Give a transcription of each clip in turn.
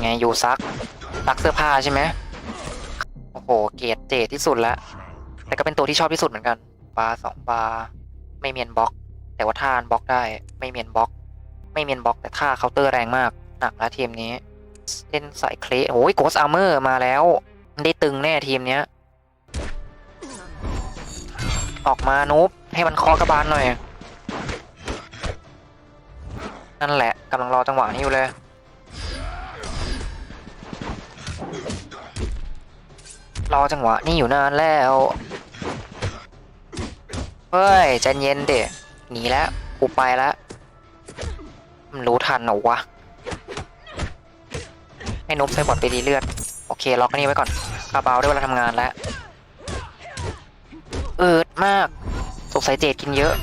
ไงอยู่ซักซักเสื้อผ้าใช่ไหมโอ้โห เกรดเจที่สุดแล้ว แต่ก็เป็นตัวที่ชอบที่สุดเหมือนกัน บาสองบาไม่เมียนบล็อก แต่ว่าท่านบล็อกได้ ไม่เมียนบล็อก ไม่เมียนบล็อก แต่ท่าเคาน์เตอร์แรงมาก หนักแล้วทีมนี้เล่นสายเคลโอ้ยโกสอาร์เมอร์มาแล้ว ได้ตึงแน่ทีมเนี้ย ออกมานุบให้มันคอกระบาลหน่อย นั่นแหละกำลังรอจังหวะนี้อยู่เลย รอจังหวะนี่อยู่นานแล้ว เฮ้ยใจเย็นเด็หนีแล้วกูไปแล้วมันรู้ทันเหรอวะ ให้นุบใส่บอดไปดีเลือด โอเค ล็อกนนี้ไว้ก่อนคาบาวได้เวลาทำงานแล้ว เอิดมาก สงสัยเจดกินเยอะ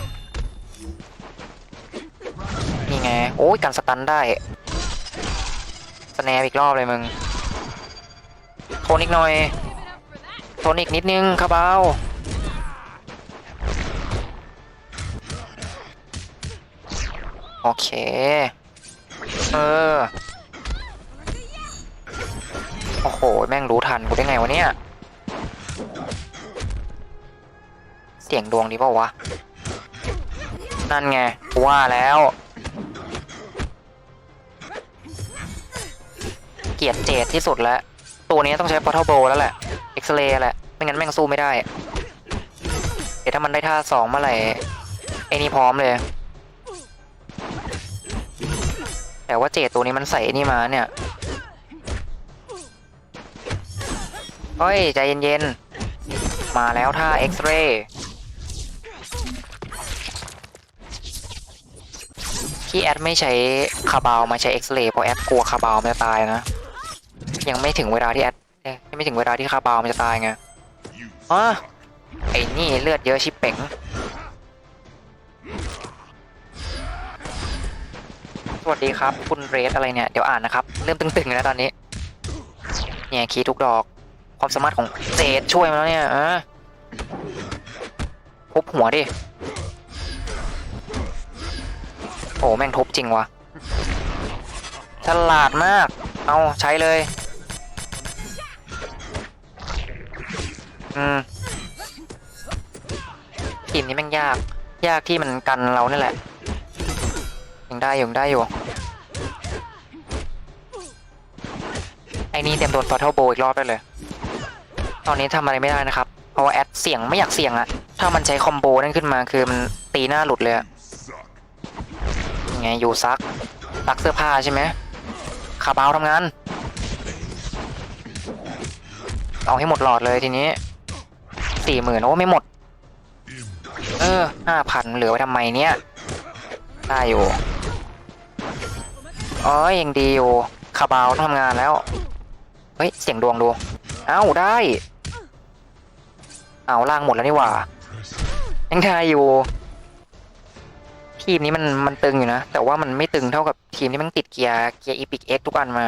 นี่ไง โอ้ยกันสตันได้ สแนปอีกรอบเลยมึง โทนอีกหน่อย โทนอีกนิดนึงคาบาวโอเค เออ โอ้โห แม่งรู้ทันกูได้ไงวะเนี่ย เสียงดวงดีเปล่าวะ นั่นไงว่าแล้ว เกลียดเจดที่สุดแล้ว ตัวนี้ต้องใช้ Portal Bow แล้วแหละ เอ็กซเรย์แหละ ไม่งั้นแม่งสู้ไม่ได้เดี๋ยวถ้ามันได้ท่าสองเมื่อไหร่ไอ้นี่พร้อมเลย แต่ว่าเจดตัวนี้มันใส่นี่มาเนี่ยเฮ้ย ใจเย็นๆ มาแล้วท่าเอ็กซเรย์ที่แอดไม่ใช้คาบาวมาใช้เอ็กซเรย์เพราะแอดกลัวคาบาวมันจะตายนะ ยังไม่ถึงเวลาที่แอดเอ๊ะยังไม่ถึงเวลาที่คาบาวมันจะตายไงอ๋อไอ้นี่เลือดเยอะชิบเป๋งสวัสดีครับ คุณเรสอะไรเนี่ย เดี๋ยวอ่านนะครับ เริ่มตึงๆแล้วตอนนี้ เนี่ยคีย์ทุกดอก ความสามารถของเจดช่วยมาแล้วเนี่ยอะทุบหัวดิ โอ้แม่งทุบจริงวะฉลาดมาก เอาใช้เลย อืมทีมนี้แม่งยาก ยากที่มันกันเรานี่แหละยังได้อยู่ยังได้อยู่ ไอ้นี่เตรียมโดนฟอร์เทลโบอีกรอบได้เลย ตอนนี้ทำอะไรไม่ได้นะครับ เพราะว่าแอดเสี่ยงไม่อยากเสี่ยงอะถ้ามันใช้คอมโบนั่นขึ้นมาคือมันตีหน้าหลุดเลยอะยังไงอยู่ซักซักเสื้อผ้าใช่ไหมคาบาวทำงาน เอาให้หมดหลอดเลยทีนี้ สี่หมื่นโอ้ไม่หมด เออห้าพันเหลือไว้ทำไมเนี่ยได้อยู่อ๋อยังดีอยู่คาบาวทำงานแล้ว เฮ้ย เสียงดวงดู เอ้าได้ เอาล่างหมดแล้วนี่หว่า ยังได้อยู่ ทีมนี้มันมันตึงอยู่นะ แต่ว่ามันไม่ตึงเท่ากับทีมที่มันติดเกียร์เกียร์อีพิกเอ็กทุกอันมา